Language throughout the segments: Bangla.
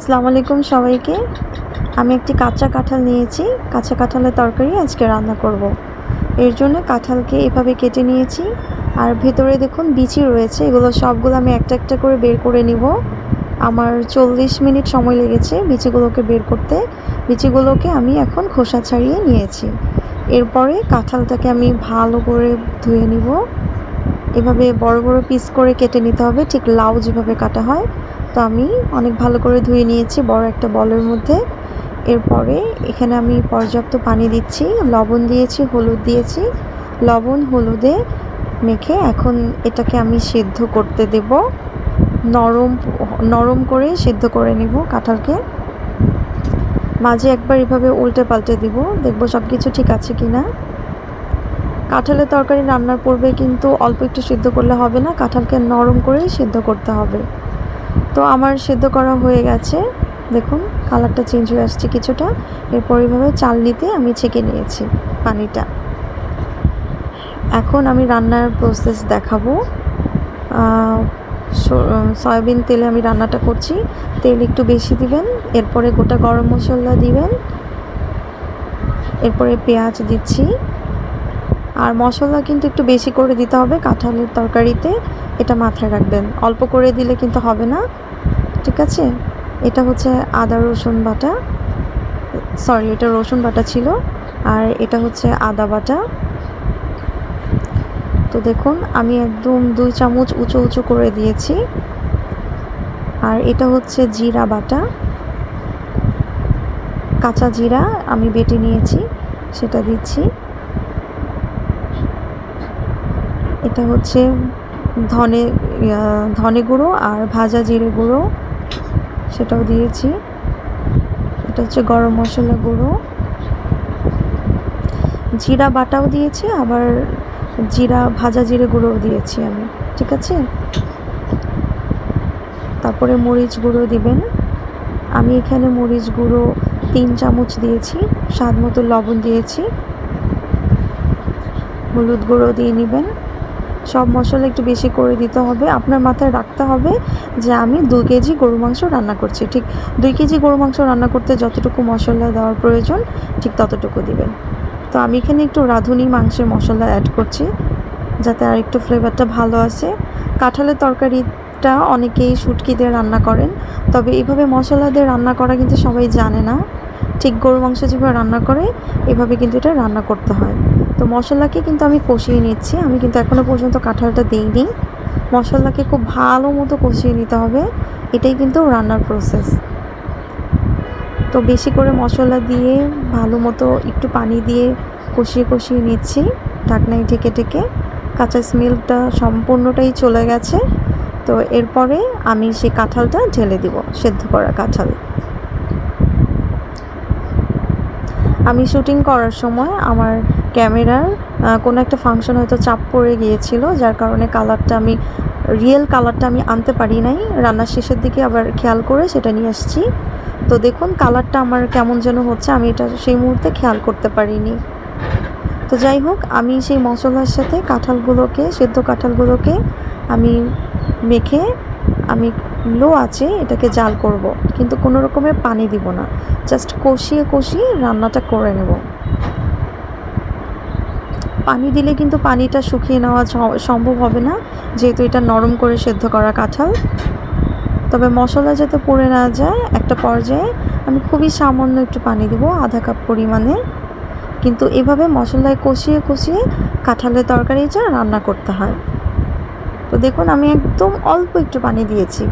আসসালামু আলাইকুম সবাইকে। আমি একটি কাঁচা কাঁঠাল নিয়েছি। কাঁচা কাঁঠালের তরকারি আজকে রান্না করব। এর জন্য কাঁঠালকে এভাবে কেটে নিয়েছি। আর ভেতরে দেখুন বিচি রয়েছে। এগুলো সবগুলো আমি একটা একটা করে বের করে নিব। আমার চল্লিশ মিনিট সময় লেগেছে বিচিগুলোকে বের করতে। বিচিগুলোকে আমি এখন খোসা ছাড়িয়ে নিয়েছি। এরপরে কাঁঠালটাকে আমি ভালো করে ধুয়ে নিব। এভাবে বড় বড় পিস করে কেটে নিতে হবে। ঠিক লাউ যেভাবে কাটা হয়। তো আমি অনেক ভালো করে ধুয়ে নিয়েছি বড় একটা বলের মধ্যে। এরপরে এখানে আমি পর্যাপ্ত পানি দিচ্ছি, লবণ দিয়েছি, হলুদ দিয়েছি। লবণ, হলুদে মেখে এখন এটাকে আমি সিদ্ধ করতে দেব। নরম নরম করে সিদ্ধ করে নিব কাঁঠালকে। মাঝে একবার এভাবে উল্টে পাল্টে দিব, দেখব সব কিছু ঠিক আছে কি না কাঁঠালের তরকারি রান্নার পূর্বে কিন্তু অল্প একটু সিদ্ধ করলে হবে না, কাঁঠালকে নরম করেই সিদ্ধ করতে হবে। তো আমার সেদ্ধ করা হয়ে গেছে। দেখুন, কালারটা চেঞ্জ হয়ে আসছে কিছুটা। এরপর এইভাবে চালনিতে আমি ছেঁকে নিয়েছি পানিটা। এখন আমি রান্নার প্রসেস দেখাবো। সয়াবিন তেলে আমি রান্নাটা করছি। তেল একটু বেশি দিবেন, এরপরে গোটা গরম মশলা দিবেন। এরপরে পেঁয়াজ দিচ্ছি। আর মশলা কিন্তু একটু বেশি করে দিতে হবে কাঁঠালের তরকারিতে, এটা মাথায় রাখবেন। অল্প করে দিলে কিন্তু হবে না, ঠিক আছে? এটা হচ্ছে আদা, রসুন বাটা, সরি, এটা রসুন বাটা ছিল, আর এটা হচ্ছে আদা বাটা। তো দেখুন, আমি একদম দুই চামচ উঁচু উঁচু করে দিয়েছি। আর এটা হচ্ছে জিরা বাটা, কাঁচা জিরা আমি বেটে নিয়েছি, সেটা দিচ্ছি। এটা হচ্ছে ধনে ধনে গুঁড়ো আর ভাজা জিরে গুঁড়ো, সেটাও দিয়েছি। এটা হচ্ছে গরম মশলা গুঁড়ো। জিরা বাটাও দিয়েছি, আবার জিরা, ভাজা জিরে গুঁড়োও দিয়েছি আমি, ঠিক আছে? তারপরে মরিচ গুঁড়ো দিবেন। আমি এখানে মরিচ গুঁড়ো তিন চামচ দিয়েছি, স্বাদ মতো লবণ দিয়েছি। হলুদ গুঁড়ো দিয়ে নেবেন। সব মশলা একটু বেশি করে দিতে হবে। আপনার মাথায় রাখতে হবে যে আমি দু কেজি গরু মাংস রান্না করছি। ঠিক দুই কেজি গরু মাংস রান্না করতে যতটুকু মশলা দেওয়ার প্রয়োজন, ঠিক ততটুকু দিবেন। তো আমি এখানে একটু রাঁধুনি মাংসের মশলা অ্যাড করছি, যাতে আর একটু ফ্লেভারটা ভালো আছে কাঁঠালের তরকারিটা অনেকেই শুটকি দিয়ে রান্না করেন, তবে এইভাবে মশলা দিয়ে রান্না করা কিন্তু সবাই জানে না। ঠিক গরু মাংস যেভাবে রান্না করে, এভাবে কিন্তু এটা রান্না করতে হয়। তো মশলাকে কিন্তু আমি কষিয়ে নিচ্ছি। আমি কিন্তু এখনও পর্যন্ত কাঁঠালটা দিইনি। মশলাকে খুব ভালো মতো কষিয়ে নিতে হবে। এটাই কিন্তু রান্নার প্রসেস তো বেশি করে মশলা দিয়ে ভালো মতো একটু পানি দিয়ে কষিয়ে কষিয়ে নিচ্ছি। ঢাকনায় ঢেকে ঢেকে। কাঁচা স্মেলটা সম্পূর্ণটাই চলে গেছে। তো এরপরে আমি সেই কাঁঠালটা ঢেলে দিব, সেদ্ধ করা কাঁঠাল। আমি শুটিং করার সময় আমার ক্যামেরার কোনো একটা ফাংশন হয়তো চাপ পড়ে গিয়েছিল, যার কারণে কালারটা আমি, রিয়েল কালারটা আমি আনতে পারি নাই। রান্নার শেষের দিকে আবার খেয়াল করে সেটা নিয়ে আসছি। তো দেখুন কালারটা আমার কেমন যেন হচ্ছে, আমি এটা সেই মুহূর্তে খেয়াল করতে পারিনি। তো যাই হোক, আমি সেই মশলার সাথে কাঁঠালগুলোকে, সেদ্ধ কাঁঠালগুলোকে আমি মেখে আমি লো আছে এটাকে জাল করব, কিন্তু কোনো রকমের পানি দিব না। জাস্ট কষিয়ে কষিয়ে রান্নাটা করে নেব। পানি দিলে কিন্তু পানিটা শুকিয়ে নেওয়া সম্ভব হবে না, যেহেতু এটা নরম করে সেদ্ধ করা কাঁঠাল। তবে মশলা যাতে পড়ে না যায়, একটা পর্যায়ে আমি খুবই সামান্য একটু পানি দেবো, আধা কাপ পরিমাণে। কিন্তু এভাবে মশলায় কষিয়ে কষিয়ে কাঁঠালের তরকারিটা রান্না করতে হয়। দেখুন, আমি একদম অল্প একটু পানি দিয়েছি।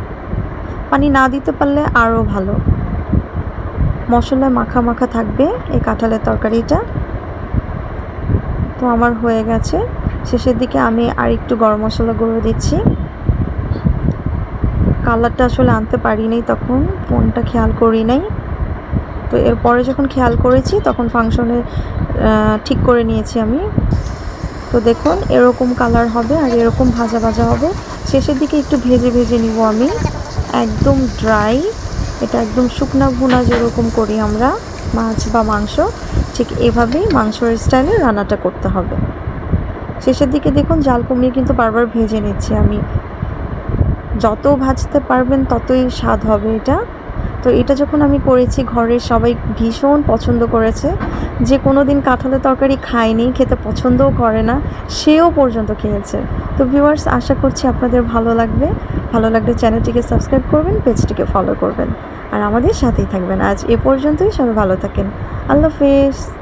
পানি না দিতে পারলে আরও ভালো। মশলা মাখা মাখা থাকবে এই কাঁঠালের তরকারিটা। তো আমার হয়ে গেছে। শেষের দিকে আমি আর একটু গরম মশলা গুঁড়ো দিচ্ছি। কালারটা আসলে আনতে পারিনি তখন ফোনটা খেয়াল করি নাই। তো এরপরে যখন খেয়াল করেছি, তখন ফাংশনে ঠিক করে নিয়েছি আমি। তো দেখুন, এরকম কালার হবে আর এরকম ভাজা ভাজা হবে। শেষের দিকে একটু ভেজে ভেজে নিব আমি। একদম ড্রাই এটা একদম শুকনা ভুনা যেরকম করি আমরা, মাছ বা মাংস, ঠিক এভাবেই মাংসের স্টাইলে রান্নাটা করতে হবে। শেষের দিকে দেখুন, জাল কমিয়ে কিন্তু বারবার ভেজে নিচ্ছি আমি। যত ভাজতে পারবেন ততই স্বাদ হবে এটা। তো এটা যখন আমি করেছি, ঘরের সবাই ভীষণ পছন্দ করেছে। যে কোনো দিন কাঁঠালের তরকারি খায়নি, খেতে পছন্দও করে না, সেও পর্যন্ত খেয়েছে। তো ভিউয়ার্স আশা করছি আপনাদের ভালো লাগবে। ভালো লাগলে চ্যানেলটিকে সাবস্ক্রাইব করবেন, পেজটিকে ফলো করবেন। আর আমাদের সাথেই থাকবেন। আজ এ পর্যন্তই, সবাই ভালো থাকেন। আল্লাহ হাফেজ।